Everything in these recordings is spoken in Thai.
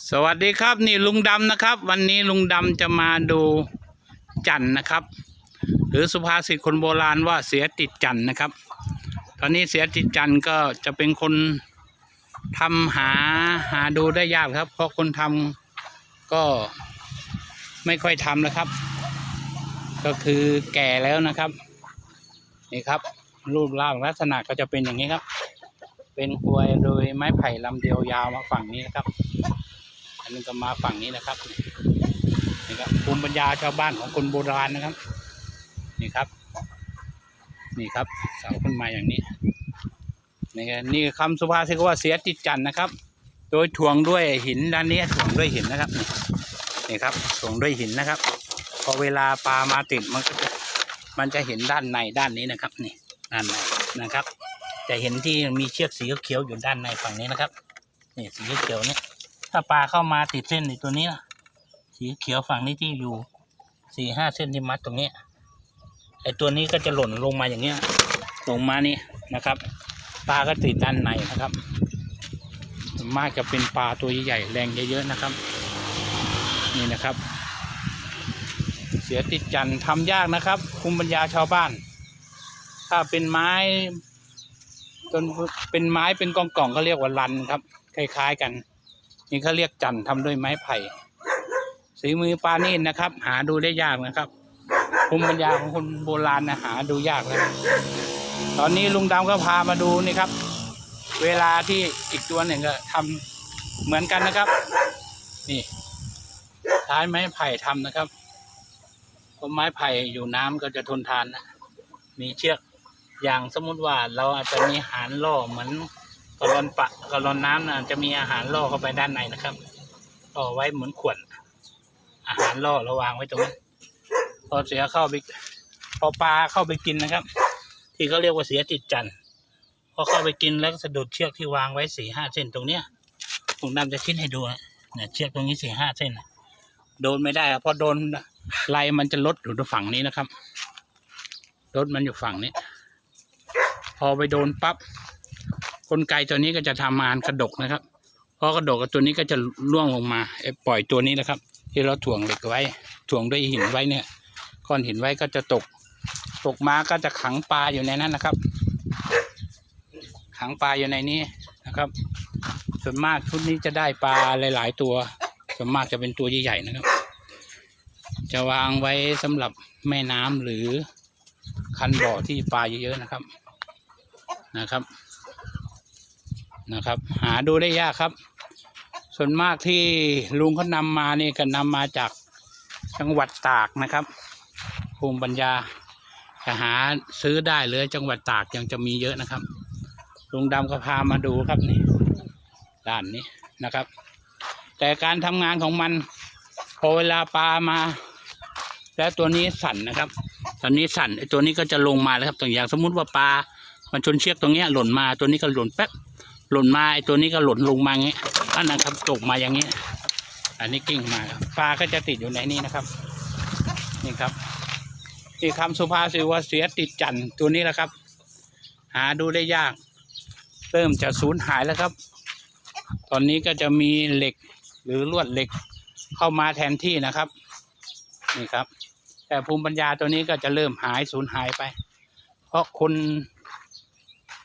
สวัสดีครับนี่ลุงดำนะครับ วันนี้ลุงดำจะมาดูจันนะครับ หรือสุภาษิตคนโบราณว่าเสียติดจันนะครับ ตอนนี้เสียติดจันก็จะเป็นคนทำหาหาดูได้ยากครับ เพราะคนทำก็ไม่ค่อยทำแล้วครับ ก็คือแก่แล้วนะครับ นี่ครับรูปร่างลักษณะก็จะเป็นอย่างนี้ครับ เป็นกลวยโดยไม้ไผ่ลำเดียวยาวมาฝั่งนี้นะครับ อันนี้ก็มาฝั่งนี้นะครับนี่ครับภูมิปัญญาชาวบ้านของคนโบราณนะครับ นี่ครับ นี่ครับเสาขึ้นมาอย่างนี้นี่ครับนี่คำสุภาษิตว่าเสียติดจันนะครับ โดยถ่วงด้วยหินด้านนี้ถ่วงด้วยหินนะครับนี่นครับถ่วงด้วยหินนะครับ พอเวลาปลามาติดมันก็จะมันจะเห็นด้านในด้านนี้นะครับ นี่ด้านในนะครับ จะเห็นที่มีเชือกสีเขียวอยู่ด้านในฝั่งนี้นะครับนี่สีเขียวนี่ถ้าปลาเข้ามาติดเส้นในตัวนี้นะสีเขียวฝั่งนี้ที่อยู่สี่ห้าเส้นที่มัดตรงนี้ไอตัวนี้ก็จะหล่นลงมาอย่างเงี้ยลงมานี่นะครับปลาก็ติดด้านในนะครับมากจะเป็นปลาตัวใหญ่แรงเยอะๆนะครับ นี่นะครับ เสียติดจันทร์ทำยากนะครับภูมิปัญญาชาวบ้าน ถ้าเป็นไม้ จนเป็นไม้เป็นกล่องๆก็เรียกว่าลันครับ คล้ายๆกัน นี่เขาเรียกจันทร์ทำด้วยไม้ไผ่สีมือปลานี่นะครับ หาดูได้ยากนะครับภูมิปัญญาของคนโบราณนะหาดูยากแล้วตอนนี้ลุงดำก็พามาดูนี่ครับ เวลาที่อีกตัวหนึ่งก็ทำเหมือนกันนะครับ นี่ใช้ไม้ไผ่ทำนะครับเพราะไม้ไผ่อยู่น้ำก็จะทนทานนะมีเชือก อย่างสมมุติว่าเราอาจจะมีหานล่อเหมือนกะลอนปะกะลอนน้ำนะจะมีอาหารล่อเข้าไปด้านในนะครับล่อไว้เหมือนขวดอาหารล่อระวางไว้ตรงนั้พอเสือเข้าไปพอปลาเข้าไปกินนะครับ ที่เขาเรียกว่าเสียติดจันทร์พอเข้าไปกินแล้วสะดุดเชือกที่วางไว้สี่ห้าเส้นตรงเนี้ยผมดำจะคิดให้ดูนะเนี่ยเชือกตรงนี้สี่ห้าเส้นโดนไม่ได้ครับเพราะโดนไลมันจะลดอยู่ตรงฝั่งนี้นะครับรถมันอยู่ฝั่งนี้ พอไปโดนปั๊บกลไกตัวนี้ก็จะทำงานกระดกนะครับพราะกระดกกับตัวนี้ก็จะล่วงลงมาปล่อยตัวนี้นะครับ ที่เราถ่วงเหล็กไว้ถ่วงด้วยหินไว้เนี่ยก้อนหินไว้ก็จะตก ตกมาก็จะขังปลาอยู่ในนั้นนะครับ ขังปลาอยู่ในนี้นะครับ ส่วนมากชุดนี้จะได้ปลาหลาย ๆ ตัว ส่วนมากจะเป็นตัวใหญ่ๆนะครับ จะวางไว้สำหรับแม่น้ำหรือคันบ่อที่ปลาเยอะๆนะครับ นะครับนะครับ หาดูได้ยากครับ ส่วนมากที่ลุงเขานำมานี่ก็นำมาจากจังหวัดตากนะครับภูมิปัญญาจะหาซื้อได้เลยจังหวัดตากยังจะมีเยอะนะครับลุงดำก็พามาดูครับนี่ด้านนี้นะครับ แต่การทำงานของมันพอเวลาปลามา แล้วตัวนี้สั่นนะครับ ตอนนี้สั่นไอ้ตัวนี้ก็จะลงมาแล้วครับตัวอย่างสมมุติว่าปลา มันชนเชือกตรงเนี้ยหล่นมาตัวนี้ก็หล่นแป๊บหล่นมาไอ้ตัวนี้ก็หล่นลงมาอย่างเงี้ยอันนั้นครับตกมาอย่างนี้ อันนี้กิ้งมาครับปลาก็จะติดอยู่ในนี้นะครับ นี่ครับที่คำสุภาษิตว่าเสียติดจันตัวนี้แหละครับ หาดูได้ยาก เริ่มจะสูญหายแล้วครับ ตอนนี้ก็จะมีเหล็กหรือลวดเหล็กเข้ามาแทนที่นะครับ นี่ครับ แต่ภูมิปัญญาตัวนี้ก็จะเริ่มหายสูญหายไป เพราะคน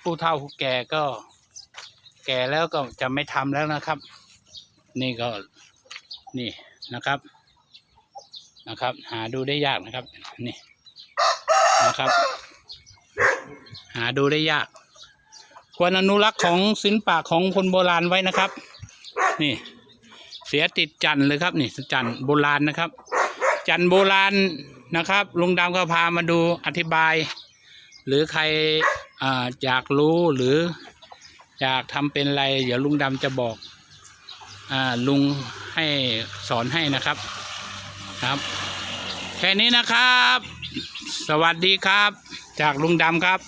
ผู้เฒ่าผู้แก่ก็ แก่แล้วก็จะไม่ทำแล้วนะครับ นี่ก็นี่นะครับนะครับ หาดูได้ยากนะครับ นี่นะครับ หาดูได้ยาก ควรอนุรักษ์ของศิลปะของคนโบราณไว้นะครับ นี่ เสียติดจันเลยครับ นี่จันโบราณนะครับ จันโบราณนะครับลุงดำก็พามาดูอธิบาย หรือใคร อยากรู้หรืออยากทำเป็นอะไร เดี๋ยวลุงดำจะบอกอลุงให้สอนให้นะครับครับ แค่นี้นะครับ สวัสดีครับ จากลุงดำครับ